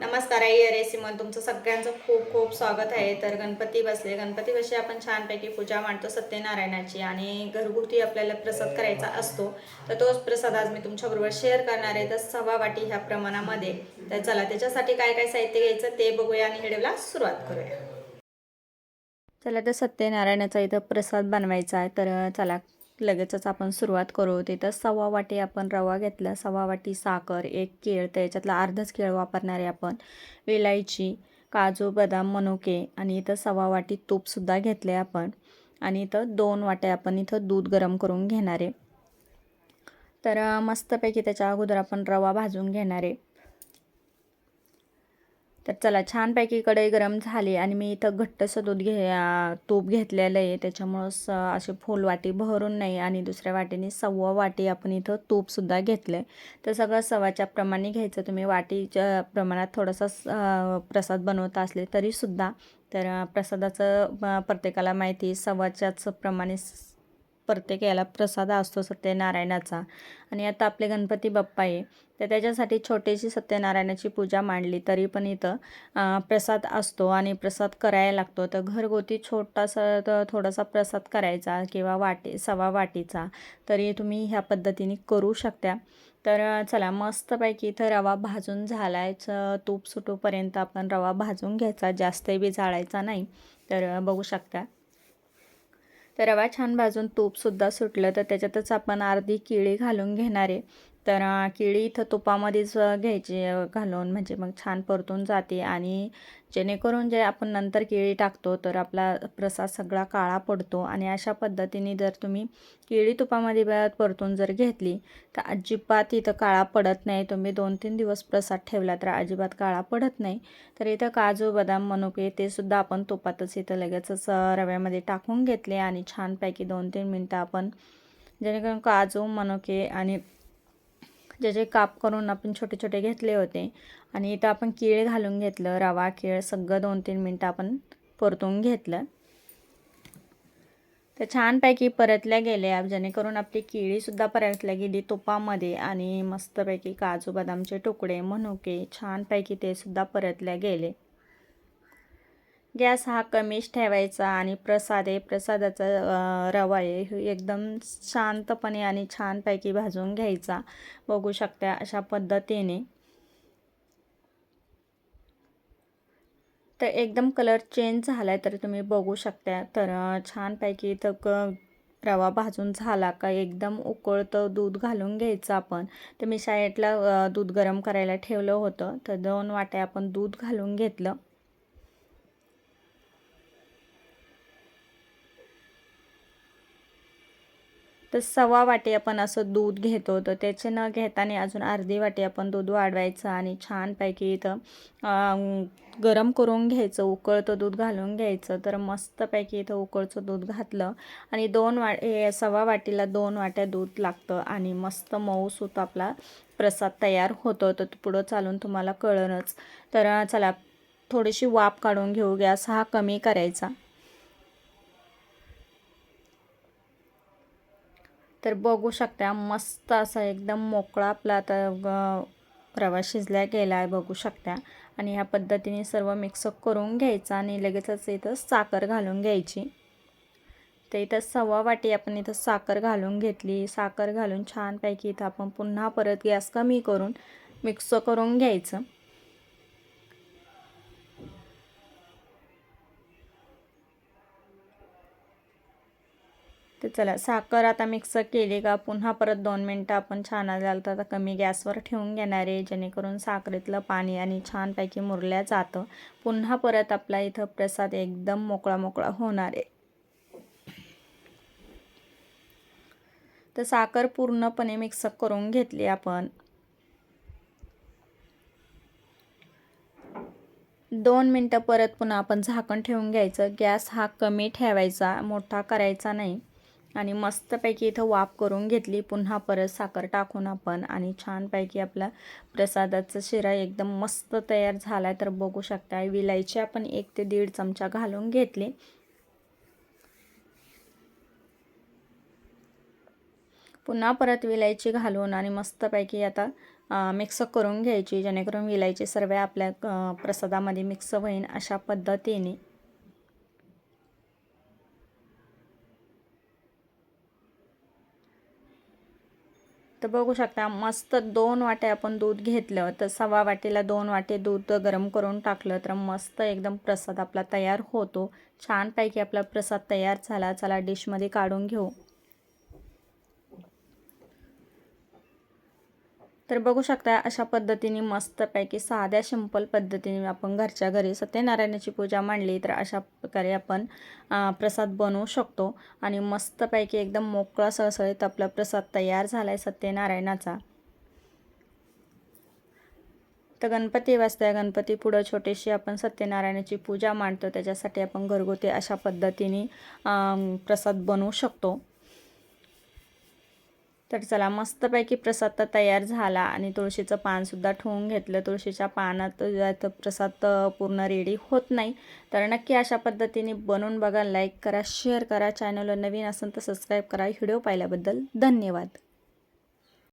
नमस्कार आई रेसिमन तुमचं सगळ्यांचं खूप खूप स्वागत आहे. तर गणपती बसले गणपती बसले आपण छानपैकी पूजा मांडतो सत्यनारायणाची आणि घरगुती आपल्याला प्रसाद करायचा असतो. तर तोच प्रसाद आज मी तुमच्याबरोबर शेअर करणार आहे. तर सव्वा वाटी ह्या प्रमाणामध्ये. तर चला त्याच्यासाठी काय काय साहित्य घ्यायचं ते बघूया आणि व्हिडिओला सुरुवात करूया. चला तर सत्यनारायणाचा इथं प्रसाद बनवायचा आहे. तर चला लगेचच आपण सुरुवात करू. तिथं सव्वा वाटी आपण रवा घेतला. सव्वा वाटी साखर एक केळ त्याच्यातला अर्धच केळ वापरणारे आपण. विलायची काजू बदाम मनुके आणि इथं सव्वा वाटी तूपसुद्धा घेतले आपण. आणि इथं दोन वाट्या आपण इथं दूध गरम करून घेणार. आहे तर मस्तपैकी त्याच्या अगोदर आपण रवा भाजून घेणार. आहे तर चला छानपैकी कढई गरम झाली आणि मी इथं घट्टसं दूध घे तूप घेतलेलं आहे. त्याच्यामुळं स असे फुल वाटी भरून नाही आणि दुसऱ्या वाटीने सव्वा वाटी आपण इथं तूपसुद्धा घेतलं आहे तर सगळं सव्वाच्या प्रमाणे घ्यायचं. तुम्ही वाटीच्या प्रमाणात थोडासा स- प्रसाद बनवत असले तरीसुद्धा तर प्रसादाचं प्रत्येकाला माहिती सव्वाच्याच प्रमाणे प्रत्येक याला प्रसाद असतो सत्यनारायणाचा. आणि आता आपले गणपती बाप्पा आहे तर त्याच्यासाठी छोटीशी सत्यनारायणाची पूजा मांडली तरी पण इथं प्रसाद असतो आणि प्रसाद करायला लागतो. तर घरगुती छोटासा थोडासा प्रसाद करायचा किंवा वाटी सवा वाटीचा तरी तुम्ही ह्या पद्धतीने करू शकता. तर चला मस्तपैकी इथं रवा भाजून झालायचं तूप सुटूपर्यंत आपण रवा भाजून घ्यायचा जास्तही बी जाळायचा नाही. तर बघू शकता. तर रवा छान भाजून तूपसुद्धा सुटलं तर त्याच्यातच आपण अर्धी केळी घालून घेणार आहे. तर केळी इथं तुपामध्येच घ्यायची घालून. म्हणजे मग छान परतून जाते आणि जेणेकरून जे आपण नंतर केळी टाकतो तर आपला प्रसाद सगळा काळा पडतो. आणि अशा पद्धतीने जर तुम्ही केळी तुपामध्ये परतून जर घेतली तर अजिबात इथं काळा पडत नाही. तुम्ही दोन तीन दिवस प्रसाद ठेवला तर अजिबात काळा पडत नाही. तर इथं काजू बदाम मनुके ते सुद्धा आपण तुपातच इथं लगेचच रव्यामध्ये टाकून घेतले आणि छानपैकी दोन तीन मिनटं आपण जेणेकरून काजू मनुके आणि ज्याचे काप करून आपण छोटे छोटे घेतले होते आणि इथं आपण केळ घालून घेतलं रवा केळ सगळं दोन तीन मिनटं आपण परतून घेतलं. तर छानपैकी परतल्या गेल्या जेणेकरून आपली केळीसुद्धा परतल्या गेली तुपामध्ये आणि मस्तपैकी काजू बदामचे तुकडे मनुके छानपैकी ते सुद्धा परतल्या गेले. गॅस हा कमीच ठेवायचा आणि प्रसाद आहे प्रसादाचा रवा आहे हे एकदम शांतपणे आणि छानपैकी भाजून घ्यायचा. बघू शकता अशा पद्धतीने. तर एकदम कलर चेंज झाला आहे तर तुम्ही बघू शकता. तर छानपैकी तर क रवा भाजून झाला का एकदम उकळतं दूध घालून घ्यायचं आपण. तर मी शाळेतला दूध गरम करायला ठेवलं होतं. तर दोन वाट्या आपण दूध घालून घेतलं. तर सव्वा वाटी आपण असं दूध घेतो. तर त्याचे न घेताना अजून अर्धी वाटी आपण दूध वाढवायचं आणि छानपैकी इथं गरम करून घ्यायचं उकळतं दूध घालून घ्यायचं. तर मस्तपैकी इथं उकळचं दूध घातलं आणि दोन वा हे सव्वा वाटीला दोन वाट्या दूध लागतं आणि मस्त मऊसूत आपला प्रसाद तयार होतो. तर पुढं चालून तुम्हाला कळणच. तर चला थोडीशी वाफ काढून घेऊ. गॅस हा कमी करायचा. तर बघू शकता मस्त असा एकदम मोकळा आपला आता ग- रवा शिजल्या गेला आहे बघू शकता. आणि ह्या पद्धतीने सर्व मिक्स करून घ्यायचं आणि लगेचच इथं साखर घालून घ्यायची. तर इथं सव्वा वाटी आपण इथं साखर घालून घेतली. साखर घालून छानपैकी इथं आपण पुन्हा परत गॅस कमी करून मिक्स करून घ्यायचं. तर चला साखर आता मिक्स केली का? पुन्हा परत दोन मिनटं आपण छान झालं तर आता कमी गॅसवर ठेवून घेणार आहे जेणेकरून साखरेतलं पाणी आणि छानपैकी मुरल्या जातं. पुन्हा परत आपला इथं प्रसाद एकदम मोकळा मोकळा होणार आहे. तर साखर पूर्णपणे मिक्स करून घेतली आपण. दोन मिनटं परत पुन्हा आपण झाकण ठेवून घ्यायचं. गॅस हा कमी ठेवायचा मोठा करायचा नाही. आणि मस्तपैकी इथं वाफ करून घेतली. पुन्हा परत साखर टाकून आपण आणि छानपैकी आपला प्रसादाचा शिरा एकदम मस्त तयार झाला आहे तर बघू शकता विलायची आपण एक ते दीड चमचा घालून घेतली. पुन्हा परत विलायची घालून आणि मस्तपैकी आता मिक्स करून घ्यायची जेणेकरून विलायची सर्व आपल्या प्रसादामध्ये मिक्स होईन अशा पद्धतीने. तर बघू शकता मस्त दोन वाटे आपण दूध घेतलं तर सव्वा वाटेला दोन वाटे दूध गरम करून टाकलं तर मस्त एकदम प्रसाद आपला तयार होतो. छानपैकी आपला प्रसाद तयार झाला. चला डिशमध्ये काढून घेऊ. तर बघू शकता अशा पद्धतीने मस्तपैकी साध्या सिंपल पद्धतीने आपण घरच्या घरी सत्यनारायणाची पूजा मांडली तर अशा प्रकारे आपण प्रसाद बनवू शकतो. आणि मस्तपैकी एकदम मोकळा सळसळीत आपला प्रसाद तयार झाला आहे सत्यनारायणाचा. तर गणपती वाजता गणपती पुढं छोटीशी आपण सत्यनारायणाची पूजा मांडतो. त्याच्यासाठी आपण घरगुती अशा पद्धतीने प्रसाद बनवू शकतो. तर चला मस्तपैकी प्रसाद तर तयार झाला आणि तुळशीचं पानसुद्धा ठेवून घेतलं. तुळशीच्या पानात तर प्रसाद पूर्ण रेडी होत नाही. तर नक्की अशा पद्धतीने बनवून बघा लाईक करा शेअर करा. चॅनलला नवीन असेल तर सबस्क्राईब करा. व्हिडिओ पाहिल्याबद्दल धन्यवाद.